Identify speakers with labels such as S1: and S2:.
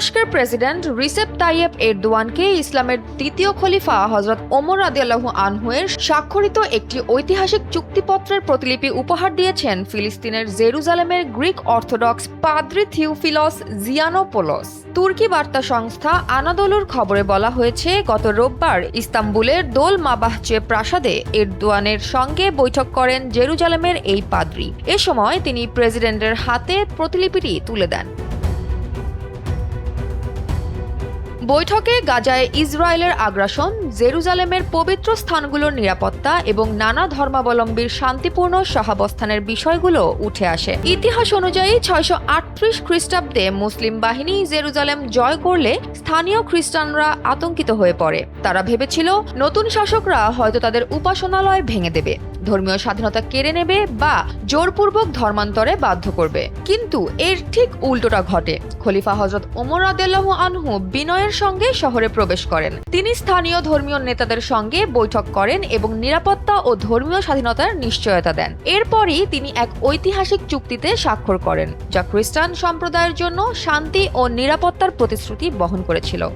S1: তুরস্কের president Recep Tayyip এরদোয়ানকে ইসলামের দ্বিতীয় খলিফা হজরত ওমর রাদিয়াল্লাহু আনহুয়ের স্বাক্ষরিত একটি ঐতিহাসিক চুক্তিপত্রের প্রতিলিপি উপহার দিয়েছেন ফিলিস্তিনের জেরুজালেমের গ্রিক অর্থোডক্স পাদ্রি থিওফিলস জিয়ানোপোলস। তুর্কি বার্তা সংস্থা আনাদোলুর খবরে বলা হয়েছে, গত রোববার ইস্তাম্বুলের দোল মাবাহচে প্রাসাদে এরদোয়ানের সঙ্গে বৈঠক করেন জেরুজালেমের এই পাদ্রি। এ সময় তিনি প্রেসিডেন্টের হাতে প্রতিলিপিটি তুলে দেন। বৈঠকে গাজায় ইসরায়েলের আগ্রাসন, জেরুজালেমের পবিত্র স্থানগুলোর নিরাপত্তা এবং নানা ধর্মাবলম্বীর শান্তিপূর্ণ সহাবস্থানের বিষয়গুলো উঠে আসে। ইতিহাস অনুযায়ী ছয়শো আটত্রিশ খ্রিস্টাব্দে মুসলিম বাহিনী জেরুজালেম জয় করলে স্থানীয় খ্রিস্টানরা আতঙ্কিত হয়ে পড়ে। তারা ভেবেছিল, নতুন শাসকরা হয়তো তাদের উপাসনালয় ভেঙে দেবে। ধর্মীয় স্বাধীনতা কেড়ে নেবে বা জোরপূর্বক ধর্মান্তরে বাধ্য করবে। কিন্তু এর ঠিক উল্টোটা ঘটে। খলিফা হজরত ওমর আদেল্লাহ আনহু বিনয়ের সঙ্গে শহরে প্রবেশ করেন। তিনি স্থানীয় ধর্মীয় নেতাদের সঙ্গে বৈঠক করেন এবং নিরাপত্তা ও ধর্মীয় স্বাধীনতার নিশ্চয়তা দেন। এরপরই তিনি এক ঐতিহাসিক চুক্তিতে স্বাক্ষর করেন, যা খ্রিস্টান সম্প্রদায়ের জন্য শান্তি ও নিরাপত্তার প্রতিশ্রুতি বহন করেছিল।